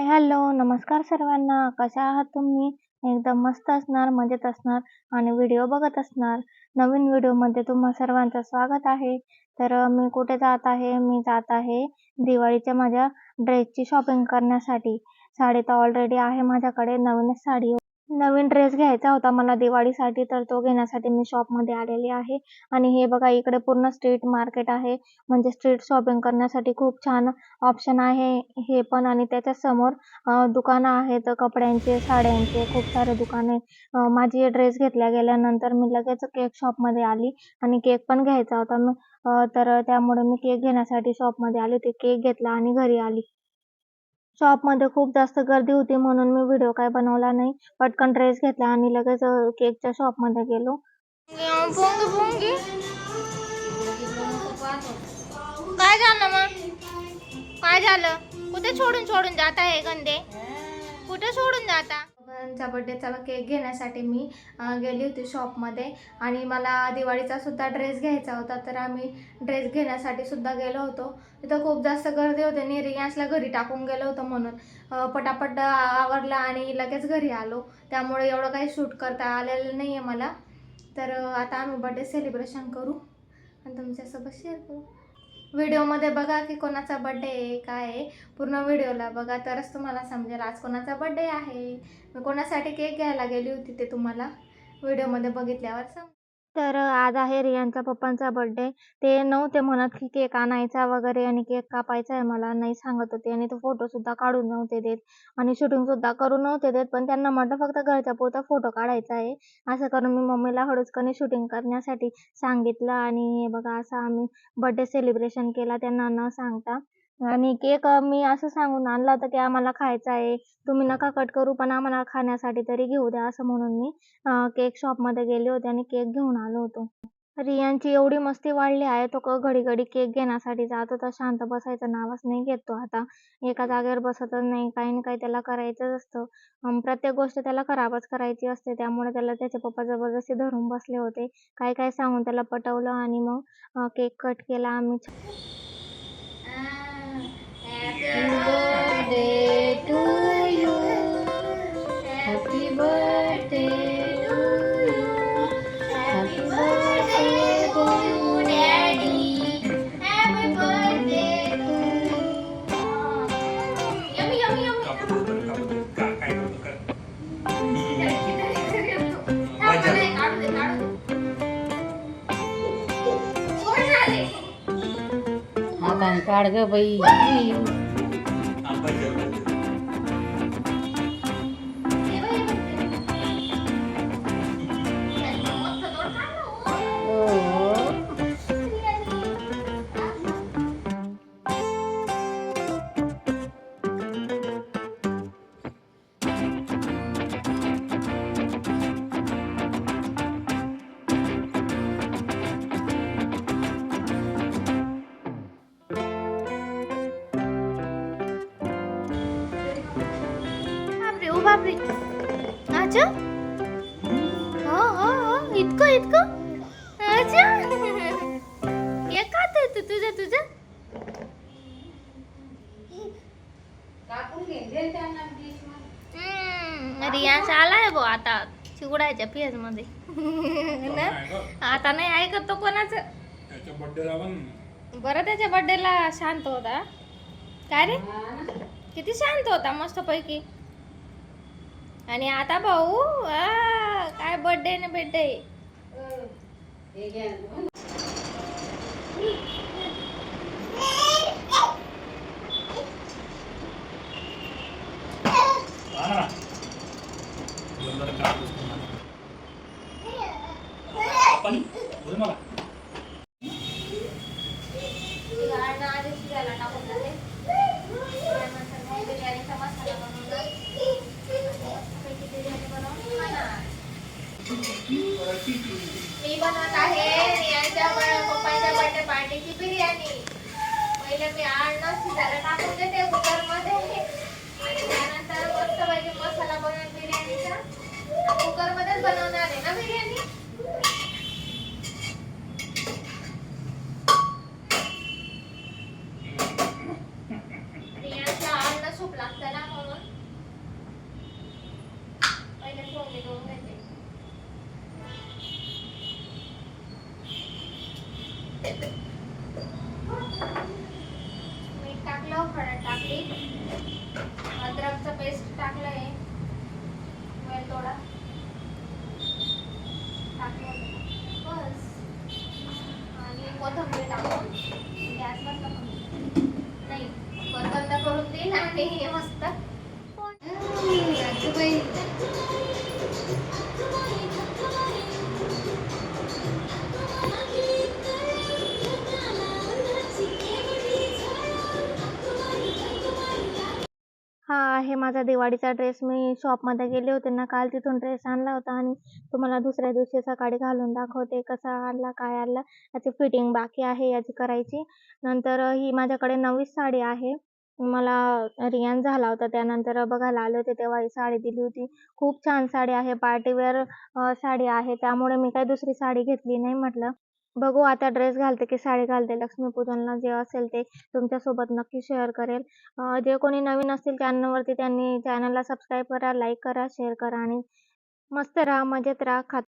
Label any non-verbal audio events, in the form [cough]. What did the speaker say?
Hi hello नमस्कार सर्वांना. कशा आहात तुम्ही? एकदम मस्त असणार मजेत असणार आणि व्हिडिओ बघत असणार. नवीन व्हिडिओमध्ये तुम्हा सर्वांचं स्वागत आहे. तर मी कुठे जात आहे? मी जात आहे दिवाळीच्या माझ्या ड्रेसची शॉपिंग करण्यासाठी. साडी तर ऑलरेडी आहे माझ्याकडे. नवीनच साडी नवीन ड्रेस घ्यायचा होता मला दिवाळीसाठी तर तो घेण्यासाठी मी शॉपमध्ये आलेली आहे. आणि हे बघा इकडे पूर्ण स्ट्रीट मार्केट आहे. म्हणजे स्ट्रीट शॉपिंग करण्यासाठी खूप छान ऑप्शन आहे हे पण. आणि त्याच्यासमोर दुकानं आहेत. कपड्यांचे साड्यांचे खूप सारे दुकाने. माझी ड्रेस घेतल्या गेल्यानंतर मी लगेच केक शॉपमध्ये आली आणि केक पण घ्यायचा होता. तर त्यामुळे मी केक घेण्यासाठी शॉपमध्ये आली. ते केक घेतला आणि घरी आली. शॉपमध्ये खूप जास्त गर्दी होती म्हणून मी व्हिडिओ काय बनवला नाही. पटकन ड्रेस घेतला आणि लगेच केकच्या शॉपमध्ये गेलो. काय झालं मग? काय झालं? कुठे सोडून सोडून जात आहे गंदे? कुठे सोडून जाता? त्यांचा बड्डेचा केक घेण्यासाठी मी गेली होती शॉपमध्ये आणि मला दिवाळीचा सुद्धा ड्रेस घ्यायचा होता तर आम्ही ड्रेस घेण्यासाठी सुद्धा गेलो होतो. तिथं खूप जास्त गर्दी होते निरियासला घरी टाकून गेलो होतो म्हणून. पटापट आवरला आणि लगेच घरी आलो. त्यामुळे एवढं काही शूट करता आलेलं नाही आहे मला. तर आता आम्ही बड्डे सेलिब्रेशन करू. आणि तुमच्यासोबत शेअर करू. व्हिडिओमध्ये बघा की कोणाचा बड्डे आहे काय आहे. पूर्ण व्हिडिओला बघा तरच तुम्हाला समजेल आज कोणाचा बड्डे आहे. मी कोणासाठी केक घ्यायला गेली होती ते तुम्हाला व्हिडिओमध्ये बघितल्यावर सम तर आज आहे रियांच्या पप्पांचा बड्डे ते नव्हते म्हणत की केक आणायचा वगैरे आणि केक कापायचा आहे मला नाही सांगत होते. आणि तो फोटो सुद्धा काढून नव्हते देत. आणि शूटिंग सुद्धा करून नव्हते देत. पण त्यांना म्हटलं फक्त घरच्या पुरता फोटो काढायचा आहे. असं करून मी मम्मीला हळूचकणी शूटिंग करण्यासाठी सांगितलं. आणि बघा असा आम्ही बड्डे सेलिब्रेशन केला. त्यांना न सांगता आणि केक मी असं सांगून आणला होता की आम्हाला खायचा आहे. तुम्ही नका कट करू पण आम्हाला खाण्यासाठी तरी घेऊ द्या असं म्हणून मी केक शॉपमध्ये गेले होते आणि केक घेऊन आलो होतो. रियांची एवढी मस्ती वाढली आहे तो क- घडी घडी केक घेण्यासाठी जात होता शांत बसायचं नावच नाही घेतो आता. एका जागेवर बसतच नाही काही ना काही त्याला करायचंच असतं. प्रत्येक गोष्ट त्याला खराबच करायची असते त्यामुळे त्याला त्याचे पप्पा जबरदस्ती धरून बसले होते. काय काय सांगून त्याला पटवलं आणि मग केक कट केला आम्ही. birthday to you. Happy birthday to you. Happy birthday to daddy. Happy birthday to you. Yummy, yummy, yummy. काढू दे, काढू दे. कोण झाले? हाताने काढ ग बाई हे बापरे. अच्छा हो हो हो इतकं इतकं? अच्छा एक खात तू तुझं तुझं हम्म, रियांश आलाय बो आता चिवडायच्या पेजमध्ये [laughs] ना? आता नाही ऐकत तो कोणाचं? बड्डेला बरं त्याच्या बर्थडेला शांत होता. काय रे? किती शांत होता मस्त पैकी आणि आता भाऊ आ, काय बर्थडे ने बर्थडे आणा. जरा काढ बसतो मला. पण, बोल मला. मी बनवत आहे. रियाच्या पप्पाच्या बर्थडे पार्टीची बिर्याणी. पहिले मी आणलं शिजायला टाकून देते कुकर मीठ टाकलं टाकली. पेस्ट टाकलं आहे थोडा बस. आणि कोथंबीर टाकून गॅस बंद करून नाही बंद करून देईल आणि हे मस्त. हा आहे माझा दिवाळीचा ड्रेस मी शॉपमध्ये गेले होते ना काल तिथून ड्रेस आणला होता आणि तुम्हाला दुसऱ्या दिवशी सकाळी घालून दाखवते कसा आणला काय आणला. याची फिटिंग बाकी आहे याची करायची. नंतर ही माझ्याकडे नवीच साडी आहे. मला रियान झाला होता त्यानंतर बघायला आले होते तेव्हा ही साडी दिली होती. खूप छान साडी आहे पार्टीवेअर साडी आहे. त्यामुळे मी काही दुसरी साडी घेतली नाही म्हटलं. बघू आता ड्रेस घालते की साडी घालते. लक्ष्मीपूजनला जे असेल ते तुमच्यासोबत नक्की शेअर करेल. अं, जे कोणी नवीन असतील चॅनलवरती त्यांनी चॅनलला सबस्क्राईब करा लाईक करा शेअर करा आणि मस्त राहा मजेत राहा. खात